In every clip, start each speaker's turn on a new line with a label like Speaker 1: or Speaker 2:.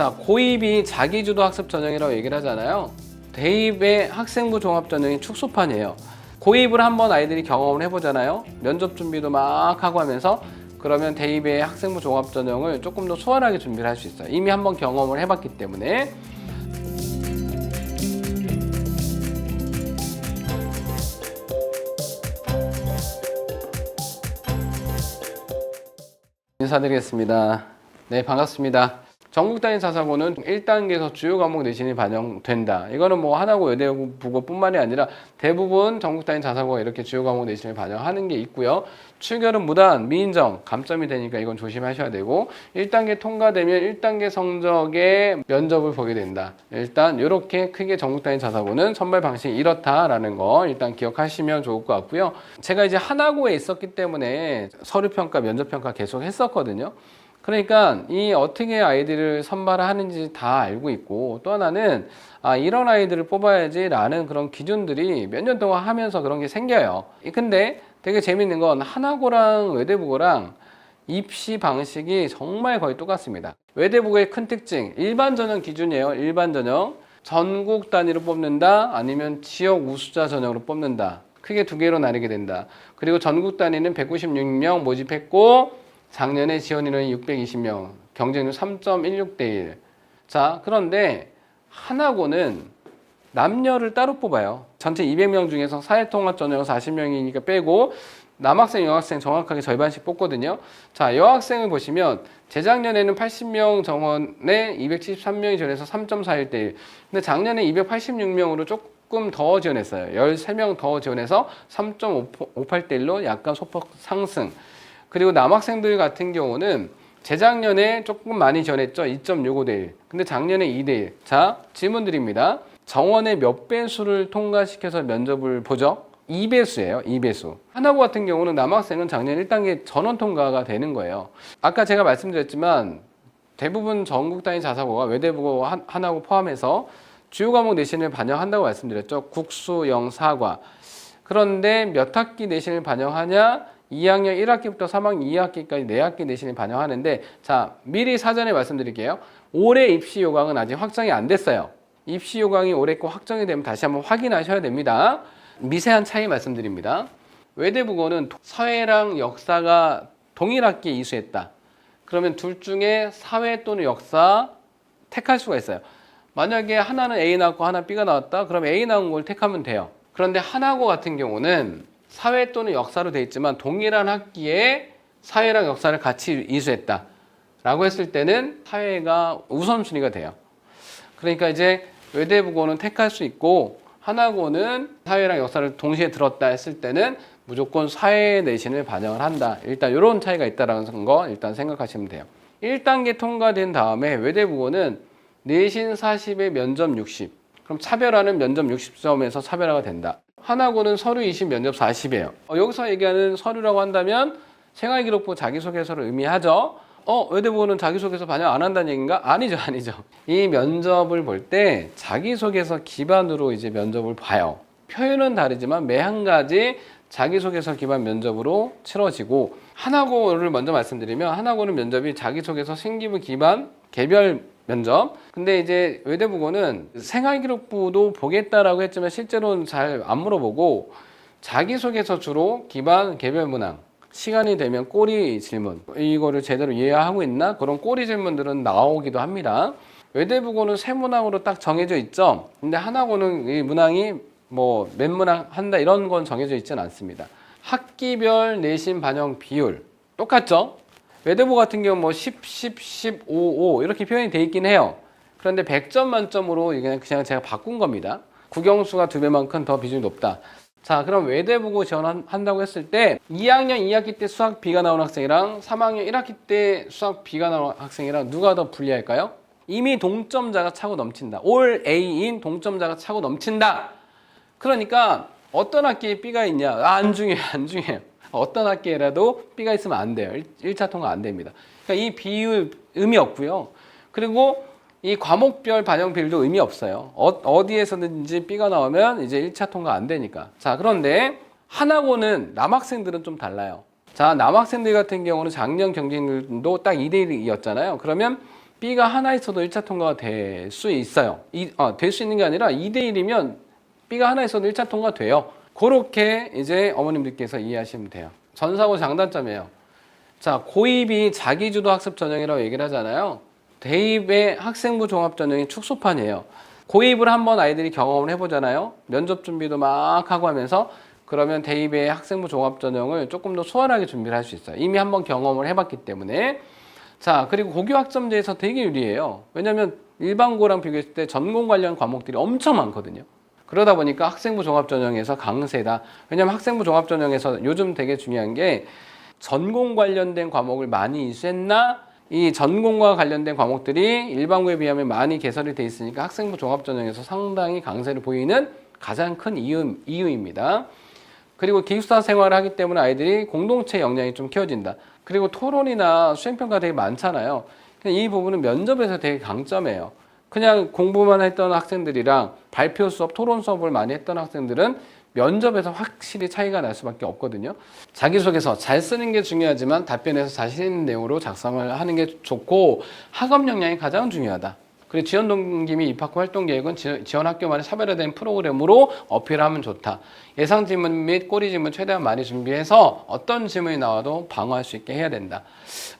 Speaker 1: 자, 고입이 자기주도 학습 전형이라고 얘기를 하잖아요. 대입의 학생부 종합 전형이 축소판이에요. 고입을 한번 아이들이 경험을 해보잖아요. 면접 준비도 막 하고 하면서 그러면 대입의 학생부 종합 전형을 조금 더 수월하게 준비를 할 수 있어요. 이미 한번 경험을 해봤기 때문에 인사드리겠습니다. 네, 반갑습니다. 전국 단위 자사고는 1단계에서 주요 과목 내신이 반영된다. 이거는 뭐 하나고 외대부고뿐만이 아니라 대부분 전국 단위 자사고가 이렇게 주요 과목 내신을 반영하는 게 있고요. 출결은 무단, 미인정, 감점이 되니까 이건 조심하셔야 되고 1단계 통과되면 1단계 성적에 면접을 보게 된다. 일단 이렇게 크게 전국 단위 자사고는 선발 방식이 이렇다라는 거 일단 기억하시면 좋을 것 같고요. 제가 이제 하나고에 있었기 때문에 서류 평가, 면접 평가 계속 했었거든요. 그러니까 이 어떻게 아이들을 선발하는지 다 알고 있고 또 하나는 아 이런 아이들을 뽑아야지 라는 그런 기준들이 몇 년 동안 하면서 그런 게 생겨요. 근데 되게 재밌는 건 하나고랑 외대부고랑 입시 방식이 정말 거의 똑같습니다. 외대부고의 큰 특징 일반 전형 기준이에요. 일반 전형 전국 단위로 뽑는다 아니면 지역 우수자 전형으로 뽑는다. 크게 두 개로 나뉘게 된다. 그리고 전국 단위는 196명 모집했고 작년에 지원 인원이 620명, 경쟁률 3.16대 1. 자, 그런데 하나고는 남녀를 따로 뽑아요. 전체 200명 중에서 사회통합 전형 40명이니까 빼고 남학생, 여학생 정확하게 절반씩 뽑거든요. 자, 여학생을 보시면 재작년에는 80명 정원에 273명이 지원해서 3.41대 1. 근데 작년에 286명으로 조금 더 지원했어요. 13명 더 지원해서 3.58대 1로 약간 소폭 상승. 그리고 남학생들 같은 경우는 재작년에 조금 많이 지원했죠. 2.65대 1. 근데 작년에 2대 1. 자, 질문 드립니다. 정원의 몇 배수를 통과시켜서 면접을 보죠? 2배수예요. 2배수. 하나고 같은 경우는 남학생은 작년 1단계 전원 통과가 되는 거예요. 아까 제가 말씀드렸지만 대부분 전국 단위 자사고가 외대부고 한- 하나고 포함해서 주요 과목 내신을 반영한다고 말씀드렸죠. 국수, 영, 사과. 그런데 몇 학기 내신을 반영하냐? 2학년 1학기부터 3학년 2학기까지 4학기 내신을 반영하는데 자 미리 사전에 말씀드릴게요. 올해 입시 요강은 아직 확정이 안 됐어요. 입시 요강이 올해 꼭 확정이 되면 다시 한번 확인하셔야 됩니다. 미세한 차이 말씀드립니다. 외대국어는 사회랑 역사가 동일 학기에 이수했다. 그러면 둘 중에 사회 또는 역사 택할 수가 있어요. 만약에 하나는 A 나왔고 하나 B가 나왔다. 그럼 A 나온 걸 택하면 돼요. 그런데 하나고 같은 경우는 사회 또는 역사로 돼 있지만 동일한 학기에 사회랑 역사를 같이 이수했다. 라고 했을 때는 사회가 우선순위가 돼요. 그러니까 이제 외대부고는 택할 수 있고 하나고는 사회랑 역사를 동시에 들었다 했을 때는 무조건 사회 내신을 반영을 한다. 일단 이런 차이가 있다라는 거 일단 생각하시면 돼요. 1단계 통과된 다음에 외대부고는 내신 40에 면접 60. 그럼 차별화는 면접 60점에서 차별화가 된다. 하나고는 서류 20, 면접 40이에요. 어, 여기서 얘기하는 서류라고 한다면 생활기록부 자기소개서를 의미하죠. 어, 외대부고는 자기소개서 반영 안 한다는 얘기인가? 아니죠, 아니죠. 이 면접을 볼 때 자기소개서 기반으로 이제 면접을 봐요. 표현은 다르지만 매 한 가지 자기소개서 기반 면접으로 치러지고 하나고를 먼저 말씀드리면 하나고는 면접이 자기소개서 생기부 기반 개별 면접. 근데 이제 외대부고는 생활기록부도 보겠다라고 했지만 실제로는 잘 안 물어보고 자기소개서 주로 기반 개별 문항. 시간이 되면 꼬리 질문. 이거를 제대로 이해하고 있나? 그런 꼬리 질문들은 나오기도 합니다. 외대부고는 세 문항으로 딱 정해져 있죠. 근데 하나고는 이 문항이 뭐 몇 문항 한다 이런 건 정해져 있지는 않습니다. 학기별 내신 반영 비율 똑같죠? 외대부 같은 경우 뭐 10, 10, 15, 5 이렇게 표현이 돼 있긴 해요. 그런데 100점 만점으로 그냥 제가 바꾼 겁니다. 국영수가 두 배만큼 더 비중이 높다. 자, 그럼 외대부고 지원한다고 했을 때 2학년 2학기 때 수학 B가 나온 학생이랑 3학년 1학기 때 수학 B가 나온 학생이랑 누가 더 불리할까요? 이미 동점자가 차고 넘친다. 올 A인 동점자가 차고 넘친다. 그러니까 어떤 학기에 B가 있냐? 아, 안 중요해요. 안 중요해요. 어떤 학기에라도 B가 있으면 안 돼요. 1차 통과 안 됩니다. 그러니까 이 비율 의미 없고요. 그리고 이 과목별 반영 비율도 의미 없어요. 어, 디에서든지 B가 나오면 이제 1차 통과 안 되니까. 자, 그런데 하나고는 남학생들은 좀 달라요. 자, 남학생들 같은 경우는 작년 경쟁률도 딱 2대 1이었잖아요. 그러면 B가 하나 있어도 1차 통과가 될 수 있어요. 아, 될수 있는 게 아니라 2대 1이면 B가 하나 있어도 1차 통과 돼요. 그렇게 이제 어머님들께서 이해하시면 돼요. 전사고 장단점이에요. 자, 고입이 자기주도 학습 전형이라고 얘기를 하잖아요. 대입의 학생부 종합 전형이 축소판이에요. 고입을 한번 아이들이 경험을 해보잖아요. 면접 준비도 막 하고 하면서 그러면 대입의 학생부 종합 전형을 조금 더 수월하게 준비를 할 수 있어요. 이미 한번 경험을 해봤기 때문에. 자, 그리고 고교 학점제에서 되게 유리해요. 왜냐하면 일반고랑 비교했을 때 전공 관련 과목들이 엄청 많거든요. 그러다 보니까 학생부 종합 전형에서 강세다. 왜냐하면 학생부 종합 전형에서 요즘 되게 중요한 게 전공 관련된 과목을 많이 이수했나 이 전공과 관련된 과목들이 일반고에 비하면 많이 개설이 돼 있으니까 학생부 종합 전형에서 상당히 강세를 보이는 가장 큰 이유, 이유입니다. 그리고 기숙사 생활을 하기 때문에 아이들이 공동체 역량이 좀 키워진다. 그리고 토론이나 수행평가 되게 많잖아요. 이 부분은 면접에서 되게 강점이에요. 그냥 공부만 했던 학생들이랑 발표 수업, 토론 수업을 많이 했던 학생들은 면접에서 확실히 차이가 날 수밖에 없거든요. 자기소개서 잘 쓰는 게 중요하지만 답변에서 자신 있는 내용으로 작성을 하는 게 좋고 학업 역량이 가장 중요하다. 그리고 지원 동기 및 입학 후 활동 계획은 지- 지원 학교만의 차별화된 프로그램으로 어필하면 좋다. 예상 지문 및 꼬리 지문 최대한 많이 준비해서 어떤 질문이 나와도 방어할 수 있게 해야 된다.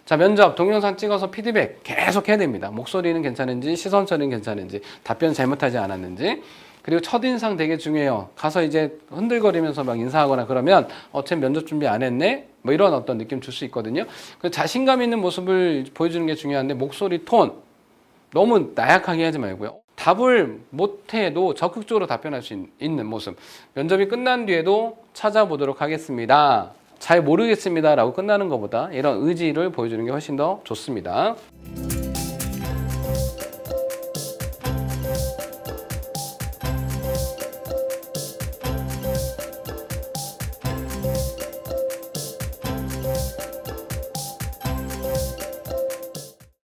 Speaker 1: 자, 면접 동영상 찍어서 피드백 계속 해야 됩니다. 목소리는 괜찮은지 시선 처리는 괜찮은지 답변 잘못하지 않았는지 그리고 첫인상 되게 중요해요. 가서 이제 흔들거리면서 막 인사하거나 그러면 어쟤 면접 준비 안 했네? 뭐 이런 어떤 느낌 줄 수 있거든요. 그 자신감 있는 모습을 보여주는 게 중요한데 목소리 톤 너무 나약하게 하지 말고요. 답을 못해도 적극적으로 답변할 수 있- 있는 모습. 면접이 끝난 뒤에도 찾아보도록 하겠습니다. 잘 모르겠습니다 라고 끝나는 것보다 이런 의지를 보여주는 게 훨씬 더 좋습니다.